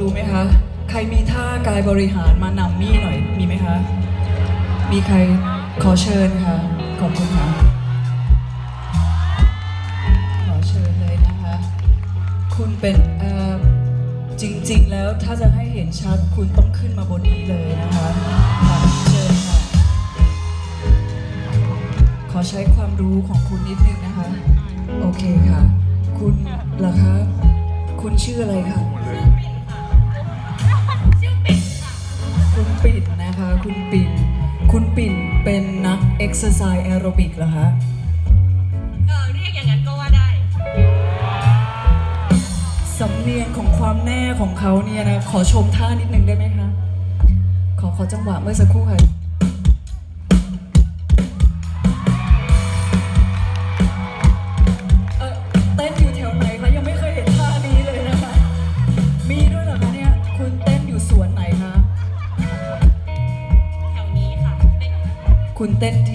ดูไหมคะ ใครมีท่ากายบริหารมานำมี่หน่อย มีไหมคะ มีใครขอเชิญค่ะ ขอบคุณค่ะ ขอเชิญเลยนะคะ คุณเป็นจริง ๆ แล้วถ้าจะให้เห็นชัดคุณต้องขึ้นมาบนนี้เลยนะคะค่ะเชิญค่ะ ขอใช้ความรู้ของคุณนิดนึงนะคะ โอเคค่ะ คุณเหรอคะ คุณชื่ออะไรคะ คุณปิ่นนะคะ คุณปิ่น คุณปิ่นเป็นนักเอ็กซ์ไซส์แอโรบิกเหรอคะเออเรียกอย่างนั้นก็ว่าได้ สำเนียงของความแน่ของเขาเนี่ยนะ ขอชมท่านิดนึงได้ไหมคะ ขอขอจังหวะเมื่อสักครู่ค่ะ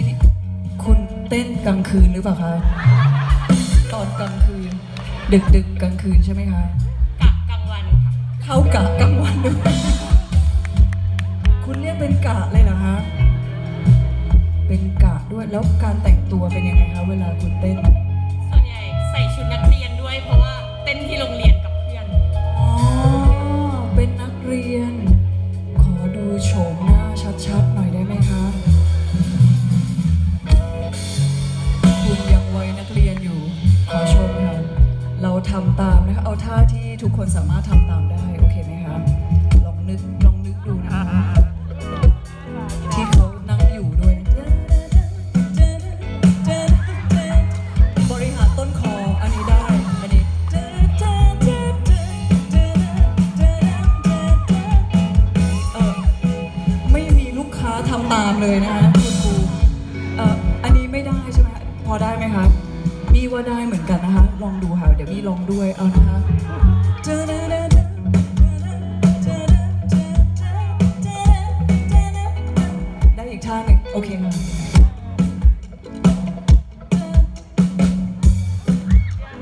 คุณเต้นที่นี่คุณเต้นกลางคืนหรือเปล่าคะตอนกลางคืน ดึกดึกๆกลางคืนใช่ไหมคะกะกลางวันค่ะเข้ากะกลางวันด้วยคุณเรียกเป็นกะเลยเหรอคะเป็นกะด้วยแล้วการแต่งตัวเป็นยังไงคะเวลาคุณเต้นส่วน ทุกคนสามารถทำตามได้ โอเคไหมคะลองนึกลองนึกดูนะคะ ที่เขานั่งอยู่ด้วย บริหารต้นคอ อันนี้ได้ อันนี้ เออไม่มีลูกค้าทำตามเลยนะคะคุณครูเอออันนี้ไม่ได้ใช่ไหมพอได้ไหมคะ มีว่าได้เหมือนกันนะคะ ลองดูค่ะ เดี๋ยวมีลองด้วย เอานะคะ ได้อีกท่าหนึ่งโอเคค่ะ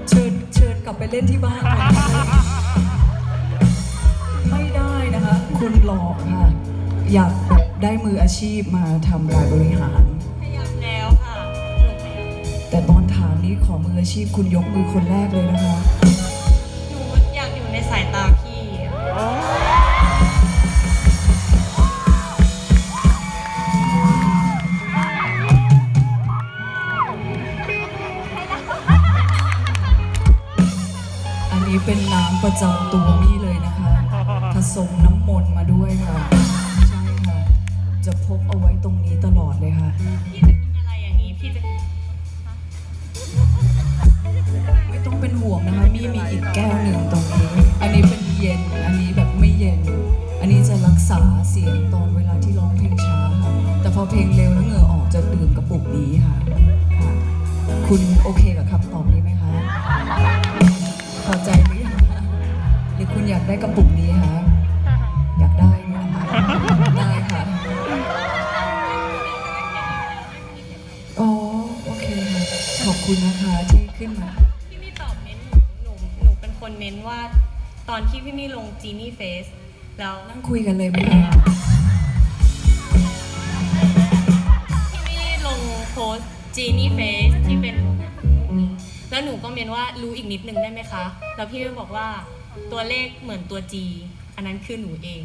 เชิญเชิญกลับไปเล่นที่บ้านก่อนนะคะไม่ได้นะคะ คุณหลอกค่ะ อยากแบบได้มืออาชีพมาทำการบริหาร พยายามแล้วค่ะหนูพยายามแต่ตอนถามนี้ขอมืออาชีพคุณยกมือคนแรกเลยนะคะ สายตาพี่อะอันนี้เป็นน้ำประจำตัวนี่เลยนะคะ ผสมน้ำมนต์มาด้วยค่ะ ใช่ค่ะ จะพกเอาไว้ตรงนี้ตลอดเลยค่ะ พี่จะกินอะไรอย่างนี้ พี่จะไม่ต้องเป็นห่วงนะคะมีมีอีกแก้วหนึ่งตรงนี้ อันนี้เป็นเย็น อันนี้แบบไม่เย็น อันนี้จะรักษาเสียงตอนเวลาที่ร้องเพลงช้าค่ะ แต่พอเพลงเร็วแล้วเหงื่อออกจะดื่มกระปุกนี้ค่ะค่ะ คุณโอเคกับคำตอบนี้ไหมคะ พอใจหรือยังคะหรือคุณอยากได้กระปุกนี้คะ อยากได้ไหมคะได้ค่ะ อ๋อ โอเคค่ะ ขอบคุณนะคะที่ขึ้นมา พี่มี่ตอบเม้นหนูหนูหนูเป็นคนเม้นว่า ตอนที่พี่มี่ลงจีนี่เฟสแล้วนั่งคุยกันเลยไหมคะพี่มี่ลงโพสจีนี่เฟสที่เป็น แล้วหนูก็เมนว่ารู้อีกนิดนึงได้ไหมคะ แล้วพี่มี่บอกว่าตัวเลขเหมือนตัว G อันนั้นคือหนูเอง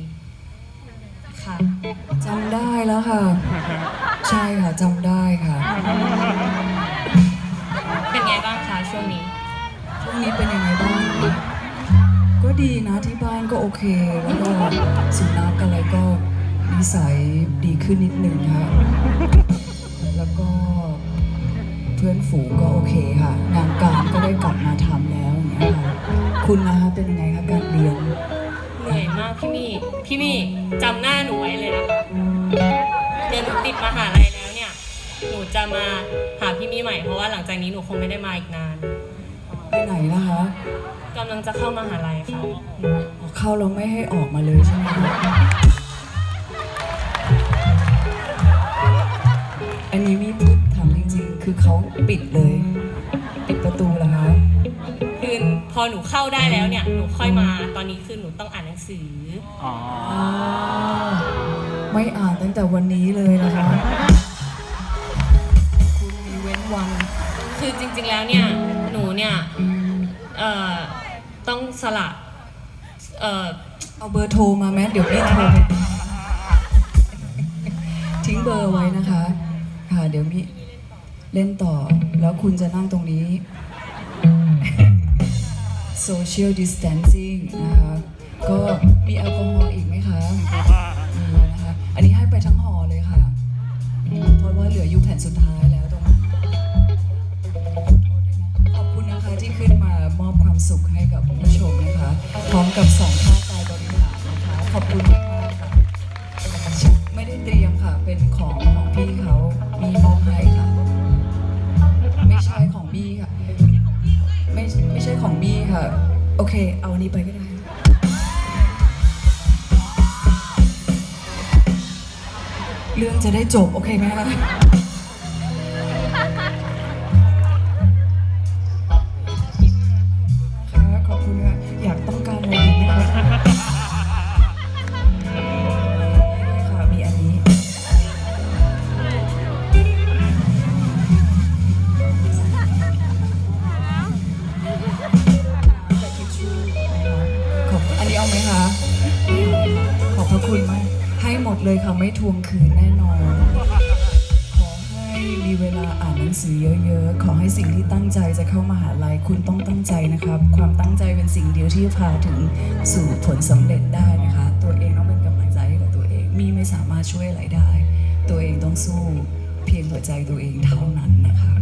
ค่ะ จำได้แล้วค่ะ ใช่ค่ะจำได้ค่ะ เป็นไงบ้างคะช่วงนี้ ช่วงนี้เป็นยังไงบ้างก็ ดีนะที่บ้านก็โอเค แล้วก็สุนัขอะไรก็นิสัยดีขึ้นนิดหนึ่งค่ะ แล้วก็เพื่อนฝูงก็โอเคค่ะ งานการก็ได้กลับมาทำแล้วอย่างเงี้ยค่ะคุณนะคะเป็นยังไงคะการเรียนเหนื่อยมากพี่มี่พี่มี่จำหน้าหนูไว้เลยนะคะเดี๋ยวหนูติดมหาลัยแล้วเนี่ย หนูจะมาหาพี่มี่ใหม่เพราะว่าหลังจากนี้หนูคงไม่ได้มาอีกนาน ไปไหนนะคะ กำลังจะเข้ามหาลัยค่ะออกเข้าเราไม่ให้ออกมาเลยใช่ไหมคะอันนี้มีพูดถามจริงๆ คือเขาปิดเลย ปิดประตูเหรอคะคือพออหนูเข้าได้แล้วเนี่ย หนูค่อยมาตอนนี้คือหนูต้องอ่านหนังสืออ๋ออ่าไม่อ่านตั้งแต่วันนี้เลยนะคะคุณมีเว้นวัน คือจริงๆแล้วเนี่ย หนูเนี่ย เอ่อ ต้องสละเอ่อเอาเบอร์โทรมาแมเดี๋ยวพี่โทรไปทิ้งเบอร์ไว้นะคะ ค่ะ เดี๋ยวมีเล่นต่อ แล้วคุณจะนั่งตรงนี้ social distancing นะคะ ก็มีแอลกอฮอล์อีกไหมคะมีนะคะ อันนี้ให้ไปทั้งหอเลยค่ะ เพราะว่าเหลืออยู่แผ่นสุดท้ายแล้ว สุขให้กับผู้ชมนะคะ พร้อมกับสองท่ากายบริหารนะคะ ขอบคุณมากค่ะ ไม่ได้เตรียมค่ะ เป็นของของพี่เขา มีมอบให้ค่ะ ไม่ใช่ของบี้ค่ะ ไม่ไม่ใช่ของบี้ค่ะ โอเค เอาอันนี้ไปก็ได้เรื่องจะได้จบ โอเคไหมคะ ให้หมดเลยค่ะไม่ทวงคืนแน่นอน ขอให้มีเวลาอ่านหนังสือเยอะๆ ขอให้สิ่งที่ตั้งใจจะเข้ามหาลัยคุณต้องตั้งใจนะครับ ความตั้งใจเป็นสิ่งเดียวที่จะพาถึงสู่ผลสำเร็จได้นะคะ ตัวเองต้องเป็นกำลังใจให้กับตัวเอง มีไม่สามารถช่วยอะไรได้ ตัวเองต้องสู้ เพียงหัวใจตัวเองเท่านั้นนะคะ